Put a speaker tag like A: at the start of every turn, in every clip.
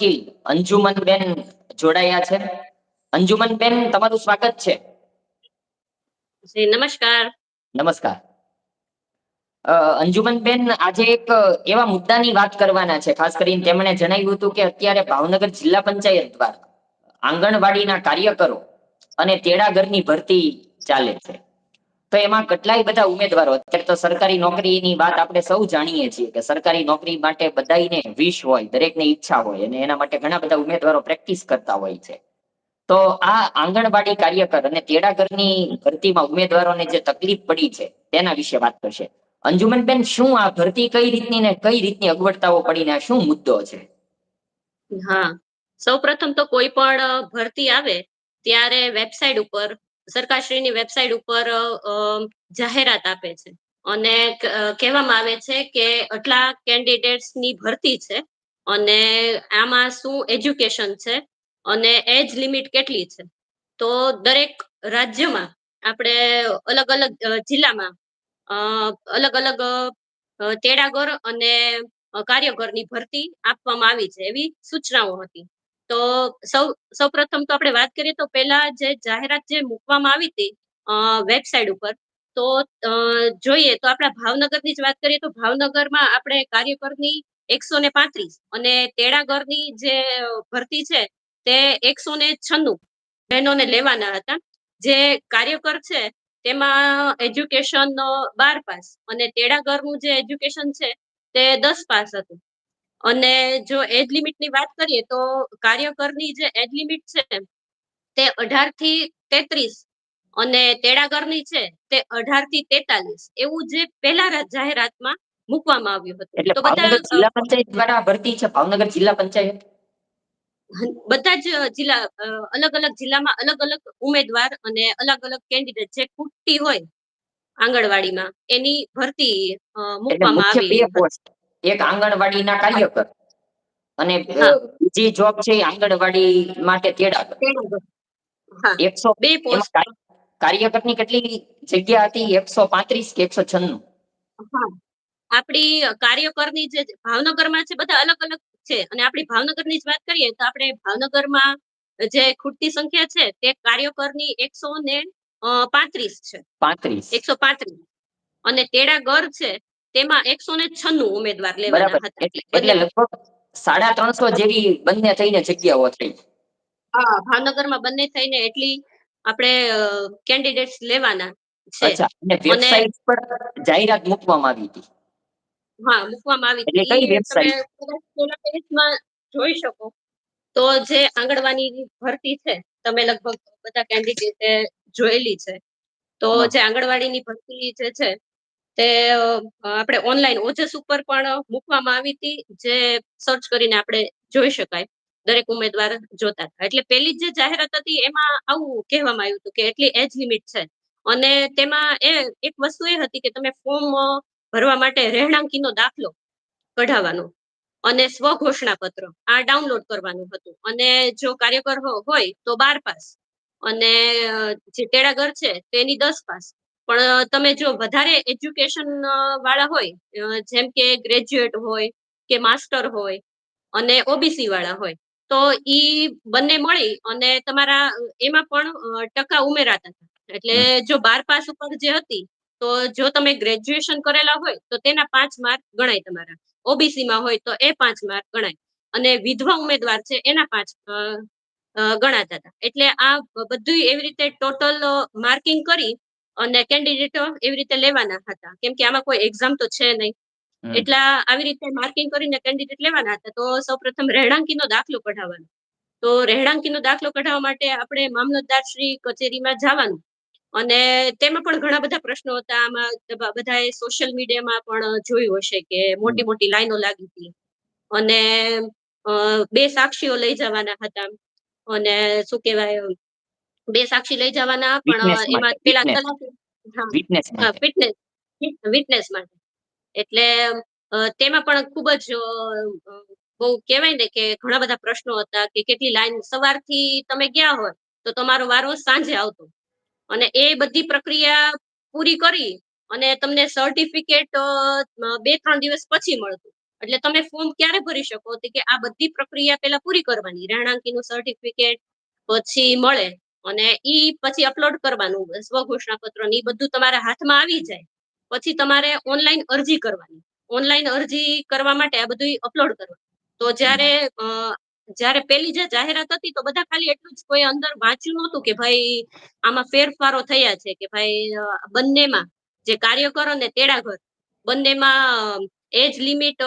A: વકીલ અંજુમનબેન જોડાયા છે. અંજુમનબેન તમારું સ્વાગત છે.
B: નમસ્કાર.
A: નમસ્કાર. અંજુમનબેન આજે એક એવા મુદ્દાની વાત કરવાના છે. ખાસ કરીને તેમણે જણાવ્યું હતું કે અત્યારે ભાવનગર જિલ્લા પંચાયત દ્વારા આંગણવાડીના કાર્યકરો અને તેડાગરની ભરતી ચાલે છે. તો એમાં કેટલાય બધા ઉમેદવારો, અત્યારે તો સરકારી નોકરીની વાત આપણે સૌ જાણીએ છીએ કે સરકારી નોકરી માટે બધાને વિશ હોય, દરેકને ઈચ્છા હોય અને એના માટે ઘણા બધા ઉમેદવારો પ્રેક્ટિસ કરતા હોય છે. તો આ આંગણવાડી કાર્યકર અને તેડાગરની ભરતીમાં ઉમેદવારોને જે તકલીફ પડી છે, તેના વિશે વાત કરશે. અંજુમનબેન, શું આ ભરતી કઈ રીતની ને કઈ રીતની અગવડતાઓ પડીને શું મુદ્દો છે?
B: હા. સૌ પ્રથમ તો કોઈ પણ ભરતી આવે, ત્યારે વેબસાઇટ ઉપર સરકારશ્રીની વેબસાઇટ ઉપર જાહેરાત આપે છે. અને કહેવામાં આવે છે કે આટલા કેન્ડિડેટ્સની ભરતી છે અને આમાં શું એજ્યુકેશન છે અને એજ લિમિટ કેટલી છે. તો દરેક રાજ્યમાં આપણે અલગ અલગ જિલ્લામાં અલગ અલગ તેડાગર અને કાર્યકરની ભરતી આપવામાં આવી છે એવી સૂચનાઓ હતી. તો સૌ, સૌપ્રથમ તો આપણે વાત કરીએ તો પહેલા જે જાહેરાત જે મૂકવામાં આવી હતી વેબસાઇટ ઉપર, તો જોઈએ તો આપણા ભાવનગરની જ વાત કરીએ તો ભાવનગરમાં આપણે કાર્યકરની એકસો ને પાંત્રીસ અને તેડાગરની જે ભરતી છે તે એકસો ને છન્નું બહેનોને લેવાના હતા. જે કાર્યકર છે તેમાં એજ્યુકેશન બાર પાસ અને તેડાગરનું જે એજ્યુકેશન છે તે દસ પાસ હતું. અને જો એજ લિમિટની વાત કરીએ તો કાર્યકરની જે એજ લિમિટ છે તે અઢારથી તેત્રીસ અને તેડાગરની છે તે અઢારથી તેતાલીસ એવું જે પહેલા જાહેરાતમાં મૂકવામાં આવ્યું હતું. તો બધા
A: જિલ્લા પંચાયત દ્વારા ભરતી છે ભાવનગર જિલ્લા પંચાયત?
B: બધા જ જિલ્લા અલગ અલગ જિલ્લામાં અલગ અલગ ઉમેદવાર અને અલગ અલગ કેન્ડિડેટ જે ખૂટતી હોય આંગણવાડીમાં એની ભરતી મૂકવામાં આવી
A: એક આંગણવાડીના કાર્યકર. અને બીજી જોબ છે આંગણવાડી માટે તેડાગર. એકસો
B: બે
A: કાર્યકરની કેટલી જગ્યા હતી? એકસો પાંત્રીસ કે એકસો છન્નું?
B: આપણી કાર્યકરની જે ભાવનગરમાં છે બધા અલગ અલગ છે. અને આપણી ભાવનગરની જ વાત કરીએ તો આપણે ભાવનગરમાં જે ખૂટતી સંખ્યા છે તે કાર્યકરની એકસો ને પાંત્રીસ છે.
A: પાંત્રીસ.
B: એકસો પાંત્રીસ. અને તેડાગર છે તેમાં એકસો ને છન્નું ઉમેદવાર લેવાના હતા.
A: એટલે લગભગ સાડા ત્રણસો જેવી બંને થઈને જગ્યાઓ થઈ
B: હા ભાવનગરમાં બંને થઈને એટલી આપણે કેન્ડિડેટ્સ લેવાના છે.
A: અને વેબસાઇટ પર જાહેરાત મૂકવામાં આવી હતી.
B: હા મૂકવામાં આવી હતી.
A: કઈ
B: તમે વેબસાઇટમાં જોઈ શકો. તો જે આંગણવાડીની ભરતી છે તમે લગભગ બધા કેન્ડિડેટે જોયેલી છે. તો. જે આંગણવાડીની ભરતી જે છે તે આપણે ઓનલાઈન ઓજસ ઉપર પણ મૂકવામાં આવી હતી, જે સર્ચ કરીને આપણે જોઈ શકાય, દરેક ઉમેદવાર જોતા હતા. એટલે પેલી જે જાહેરાત હતી એમાં આવું કહેવામાં આવ્યું હતું કે એટલી એજ લિમિટ છે. અને તેમાં એ, એક વસ્તુ એ હતી કે તમે ફોર્મ ભરવા માટે રહેણાંકીનો દાખલો કઢાવવાનો અને સ્વઘોષણા પત્ર આ ડાઉનલોડ કરવાનું હતું. અને જો કાર્યકર હોય તો બાર પાસ અને જે તેડાગર છે તેની દસ પાસ. પણ તમે જો વધારે એજ્યુકેશન વાળા હોય જેમ કે ગ્રેજ્યુએટ હોય કે માસ્ટર હોય અને ઓબીસી વાળા હોય તો ઈ બંને મળી અને તમારા એમાં પણ ટકા ઉમેરાતા હતા. એટલે જો બાર પાસ ઉપર જે હતી તો જો તમે ગ્રેજ્યુએશન કરેલા હોય તો તેના પાંચ માર્ક ગણાય તમારા. ઓબીસી માં હોય તો એ પાંચ માર્ક ગણાય. અને વિધવા ઉમેદવાર છે એના પાંચ ગણાતા હતા. એટલે આ બધું એવી રીતે ટોટલ માર્કિંગ કરી અને કેન્ડિડેટો એવી રીતે લેવાના હતા. કેમ કે આમાં કોઈ એક્ઝામ તો છે નહીં. એટલા આવી રીતે માર્કિંગ કરીને કેન્ડિડેટ લેવાના હતા તો સૌપ્રથમ રહેણાંકીનો દાખલો કઢાવવાનો. તો રહેણાંકીનો દાખલો કઢાવવા માટે આપણે મામલતદાર શ્રી કચેરીમાં જવાનું. અને તેમાં પણ ઘણા બધા પ્રશ્નો હતા. આમાં બધાએ સોશિયલ મીડિયામાં પણ જોયું હશે કે મોટી મોટી લાઈનો લાગી હતી. અને બે સાક્ષીઓ લઈ જવાના હતા. અને શું કહેવાય બે સાક્ષી લઈ જવાના પણ એમાં પેલા. તલાટી
A: વિટનેસ
B: ફિટનેસ વિટનેસ માટે. એટલે તેમાં પણ ખૂબ જ બહુ કહેવાય ને કે ઘણા બધા પ્રશ્નો હતા કે કેટલી લાઈન સવારથી તમે ગયા હોય તો તમારો વારો સાંજે આવતો. અને એ બધી પ્રક્રિયા પૂરી કરી અને તમને સર્ટિફિકેટ બે ત્રણ દિવસ પછી મળતું. એટલે તમે ફોર્મ ક્યારે ભરી શકો કે આ બધી પ્રક્રિયા પહેલા પૂરી કરવાની. રહેણાંકીનું સર્ટિફિકેટ પછી મળે. અને ઈ પછી અપલોડ કરવાનું સ્વઘોષણા પત્ર ને બધું તમારા હાથમાં આવી જાય. પછી તમારે ઓનલાઈન અરજી કરવાની. ઓનલાઈન અરજી કરવા માટે આ બધું અપલોડ કરવાનું. તો જ્યારે જ્યારે પેલી જે જાહેરાત હતી તો બધા ખાલી એટલું જ કોઈ અંદર વાંચ્યું નહોતું કે ભાઈ આમાં ફેરફારો થયા છે કે ભાઈ બંનેમાં જે કાર્યકર અને તેડાગર બંનેમાં એજ લિમિટ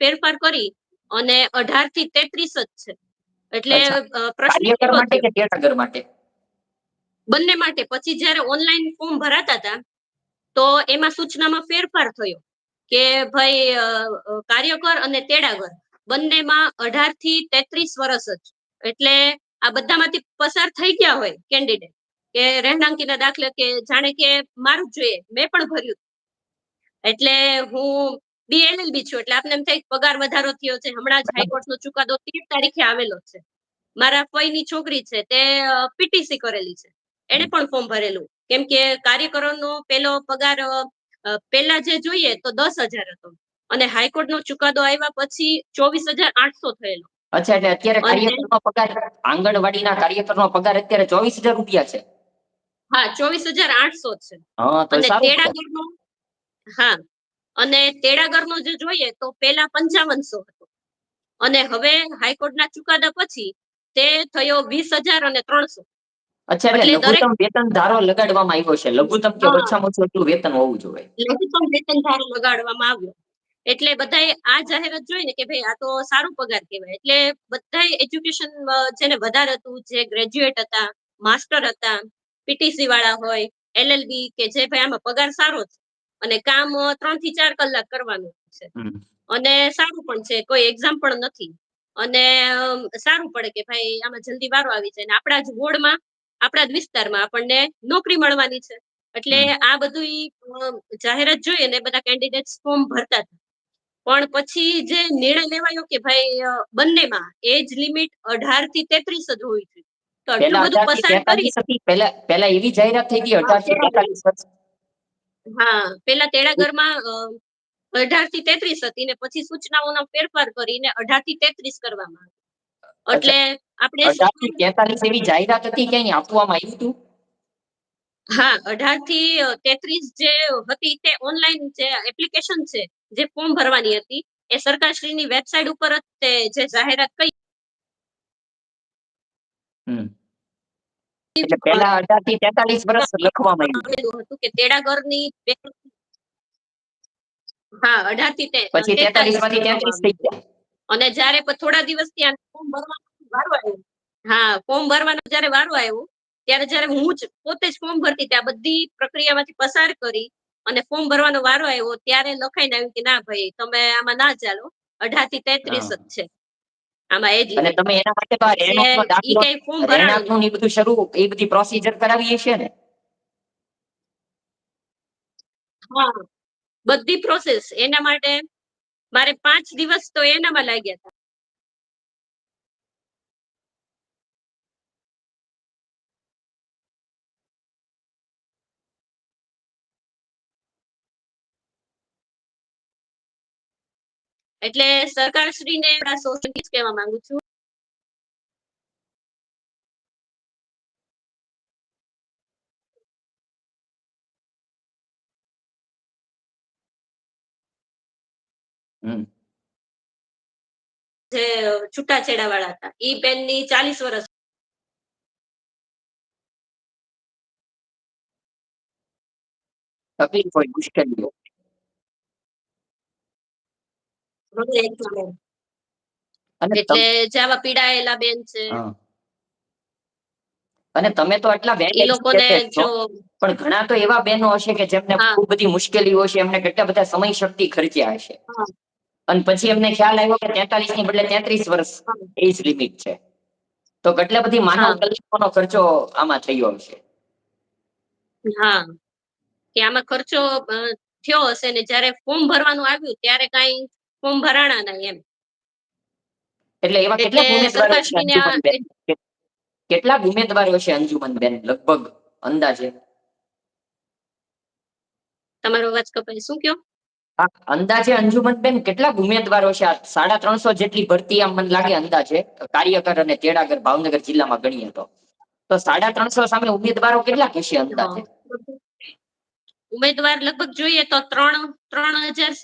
B: ફેરફાર કરી અને અઢારથી તેત્રીસ જ છે. એટલે પ્રશ્ન
A: માટે
B: થયો.
A: કે તેડાગર માટે
B: બંને માટે. પછી જ્યારે ઓનલાઈન ફોર્મ ભરાતા હતા તો એમાં સૂચનામાં ફેરફાર થયો કે ભાઈ કાર્યકર અને તેડાગર બંનેમાં અઢારથી તેત્રીસ વર્ષ જ. એટલે આ બધામાંથી પસાર થઈ ગયા હોય કેન્ડિડેટ કે રહેણાંકીના દાખલે કે જાણે કે મારું જ જોઈએ મેં પણ ભર્યું. એટલે હું બી એલએલબી છું એટલે આપને એમ થાય કે પગાર વધારો થયો છે. હમણાં જ હાઈકોર્ટનો ચુકાદો તેર તારીખે આવેલો છે. મારા ફઈની છોકરી છે તે પીટીસી કરેલી છે. એને પણ ફોર્મ ભરેલું. કેમ કે કાર્યકરોનો પેલો પગાર પેલા જે જોઈએ તો દસ હજાર હતો. અને હાઈકોર્ટનો ચુકાદો આવ્યા પછી ચોવીસ હજાર આઠસો થયેલો.
A: અચ્છા એટલે અત્યારે કાર્યકરનો પગાર આંગણવાડીના કાર્યકરનો પગાર અત્યારે ચોવીસ હજાર રૂપિયા છે.
B: હા ચોવીસ હજાર આઠસો છે. અને
A: તેડાગર નો
B: તેડાગરનો હા અને તેડાગરનો જે જોઈએ તો પેલા પંચાવનસો હતો. અને હવે હાઈકોર્ટના ચુકાદા પછી તે થયો વીસ હજાર અને ત્રણસો.
A: અચ્છા એટલે લઘુત્તમ વેતન ધારો લગાડવામાં આવ્યો છે. લઘુત્તમ કે
B: હા.
A: ઓછામાં ઓછું એટલું વેતન હોવું જોઈએ.
B: લઘુત્તમ વેતન ધારો લગાડવામાં આવ્યો. એટલે બધાએ આ જાહેરાત જોઈને કે ભાઈ આ તો સારું પગાર કહેવાય. એટલે બધાએ એજ્યુકેશન જેને વધારે હતું જે ગ્રેજ્યુએટ હતા માસ્ટર હતા પીટીસી વાળા હોય એલએલબી કે જે ભાઈ આમાં પગાર સારો છે અને કામ ત્રણથી ચાર કલાક કરવાનું છે. અને સારું પણ છે કોઈ એક્ઝામ પણ નથી. અને સારું પડે કે ભાઈ આમાં જલ્દી વારો આવી જાય. આપણા જ વોર્ડમાં આપણા જ વિસ્તારમાં આપણને નોકરી મળવાની છે. એટલે આ બધું જાહેરાત જોઈએ ને બધા કેન્ડિડેટ ફોર્મ ભરતા હતા. પણ પછી જે નિર્ણય લેવાયો કે ભાઈ બંનેમાં એજ લિમિટ અઢારથી તેત્રીસ જ હોવી જોઈએ. તો આટલું બધું પસાર કરી
A: એવી જાહેરાત થઈ હતી અઢારથી.
B: હા પેલા તેડાગરમાં અઢારથી તેત્રીસ હતી ને પછી સૂચનાઓનો ફેરફાર કરીને અઢારથી તેત્રીસ કરવામાં આવી એટલે આપણે
A: તેતાલીસ એવી જાહેરાત હતી ક્યાંય આપવામાં આવ્યું હતું?
B: હા અઢારથી તેત્રીસ જે હતી તે ઓનલાઈન જે એપ્લિકેશન છે જે ફોર્મ ભરવાની હતી એ સરકારશ્રીની વેબસાઇટ ઉપર જ તે જે જાહેરાત કરી.
A: એટલે પેલા અઢારથી તેતાલીસ વર્ષ લખવામાં આવ્યું
B: હતું. કે તેડાગરની હા અઢારથી
A: પછી
B: તેતાલીસમાંથી
A: તેત્રીસ થઈ ગયા?
B: અને જયારે થોડા દિવસ ત્યાં ફોર્મ ભરવાનો વારો આવ્યો. હા ફોર્મ ભરવાનો જયારે વારો આવ્યો ત્યારે જયારે હું જ પોતે જ ફોર્મ ભરતી ત્યાં બધી પ્રક્રિયામાંથી પસાર કરી અને ફોર્મ ભરવાનો વારો આવ્યો ત્યારે લખાઈને આવ્યું કે ના ભાઈ તમે આમાં ના ચાલો અઢારથી તેત્રીસ જ છે. આમાં એજ
A: અને તમે એના માટે
B: ઈ કઈ ફોર્મ ભરાણું
A: બધું શરૂ એ બધી પ્રોસિજર કરાવીએ હશે ને?
B: હા. બધી પ્રોસેસ એના માટે મારે પાંચ દિવસ તો એનામાં લાગ્યા હતા. એટલે સરકારશ્રીને સોશિયલ કહેવા માંગુ છું. જે છૂટાછેડા વાળા હતા. ઈ બેનની ચાલીસ વર્ષ
A: તકલીફ હોય? મુશ્કેલીઓ
B: બેન. એટલે જાવા પીડાયેલા બેન છે.
A: અને તમે તો આટલા
B: એ જો
A: પણ ઘણા તો એવા બહેનો હશે કે જેમને. ખૂબ બધી મુશ્કેલીઓ છે એમને કેટલા બધા સમય શક્તિ ખર્ચ્યા હશે. અને પછી એમને ખ્યાલ આવ્યો કે તેતાલીસની બદલે તેત્રીસ વર્ષ. એજ લિમિટ છે. તો કેટલા બધી માનવ. કલ્યાણનો ખર્ચો આમાં થયો હશે?
B: હા. કે આમાં ખર્ચો થયો હશે ને જ્યારે ફોર્મ ભરવાનું આવ્યું ત્યારે કઈ ફોર્મ ભરાણા નહીં એમ.
A: એટલે એવા
B: કેટલા
A: કેટલા ઉમેદવારો છે
B: અંજુમન બેન
A: અંજુમનબેન લગભગ અંદાજે?
B: તમારો અવાજ કપાય. શું કયો?
A: અંદાજે અંજુમનબેન, કેટલાક ઉમેદવારો છે? આ સાડા ત્રણસો જેટલી ભરતી આમ મને લાગે અંદાજે. કાર્યકર અને તેડાગર ભાવનગર જિલ્લામાં ગણીએ તો. તો સાડા ત્રણસો સામે ઉમેદવારો કેટલા હશે અંદાજે?
B: ઉમેદવાર લગભગ જોઈએ તો ત્રણ ત્રણ હજાર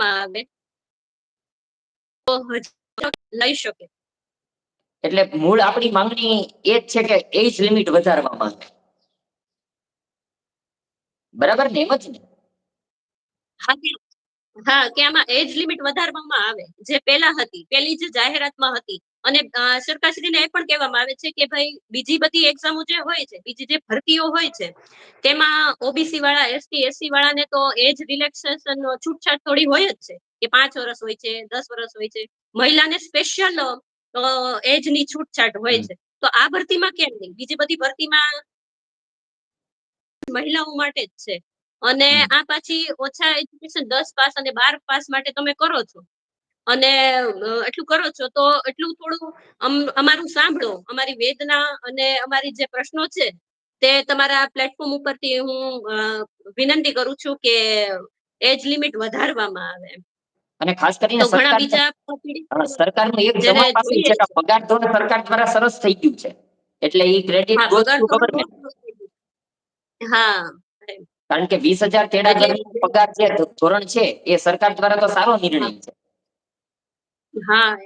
B: સા- આવે તો લઈ શકે.
A: એટલે મૂળ આપણી માંગણી એ જ છે કે એજ લિમિટ વધારવામાં આવે. બરાબર ને એમ જ ને?
B: હા કે- હા કે આમાં એજ લિમિટ વધારવામાં આવે જે પેલા હતી પેલી જે જાહેરાતમાં હતી. અને સરકારશ્રીને એ પણ કહેવામાં આવે છે કે ભાઈ બીજી બધી એક્ઝામો જે હોય છે બીજી જે ભરતીઓ હોય છે તેમાં ઓબીસી વાળા એસટી એસસી વાળાને તો એજ રિલેક્સેશન છૂટછાટ થોડી હોય જ છે કે પાંચ વર્ષ હોય છે દસ વર્ષ હોય છે. મહિલાને સ્પેશિયલ એજની છૂટછાટ હોય છે. તો આ ભરતીમાં કેમ નહીં? બીજી બધી ભરતીમાં મહિલાઓ માટે જ છે. અને આ પાછી ઓછા એજ્યુકેશન દસ પાસ અને બાર પાસ માટે તમે કરો છો. અને એટલું કરો છો તો એટલું થોડું અમ- અમારું સાંભળો. અમારી વેદના અને અમારી જે પ્રશ્નો છે તે તમારા પ્લેટફોર્મ ઉપરથી હું વિનંતી કરું છું કે એજ લિમિટ વધારવામાં આવે
A: અને ખાસ કરીને
B: ઘણા
A: સરકાર
B: બીજા
A: સરકારનું એક જમા પાસે છે કે પગાર ધોરણ સરકાર દ્વારા સરસ થઈ ગયું છે. એટલે એ ક્રેડિટ.
B: હા
A: કારણ કે વીસ હજાર તેડા પગાર જે ધોરણ છે એ સરકાર દ્વારા તો સારો નિર્ણય છે.
B: હા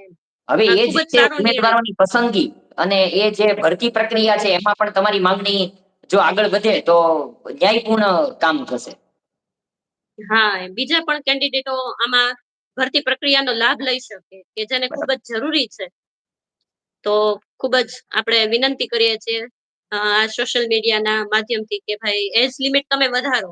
A: હવે એ જ
B: નિર્ણય.
A: ઉમેદવારોની પસંદગી અને એ જે ભરતી પ્રક્રિયા છે એમાં પણ તમારી માંગણી જો આગળ વધે તો ન્યાયપૂર્ણ કામ થશે.
B: હા બીજા પણ કેન્ડિડેટો આમાં ભરતી પ્રક્રિયાનો લાભ લઈ શકે કે જેને ખૂબ જ જરૂરી છે. તો ખૂબ જ આપણે વિનંતી કરીએ છીએ આ સોશિયલ મીડિયાના માધ્યમથી કે ભાઈ એજ લિમિટ તમે વધારો.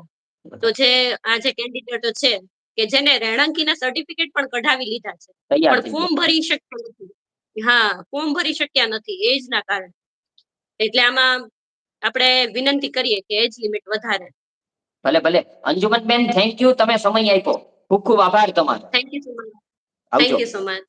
B: તો જે આ જે કેન્ડિડેટો છે કે જેને રહેણાંકીના સર્ટિફિકેટ પણ કઢાવી લીધા છે. પણ ફોર્મ ભરી શક્યા નથી. હા ફોર્મ ભરી શક્યા નથી એજ ના કારણે. એટલે આમાં આપણે વિનંતી કરીએ કે એજ લિમિટ વધારે.
A: ભલે ભલે. અંજુમન બેન થેન્ક યુ તમે સમય આપ્યો. ખૂબ ખૂબ આભાર તમારો.
B: Thank you so much thank you so much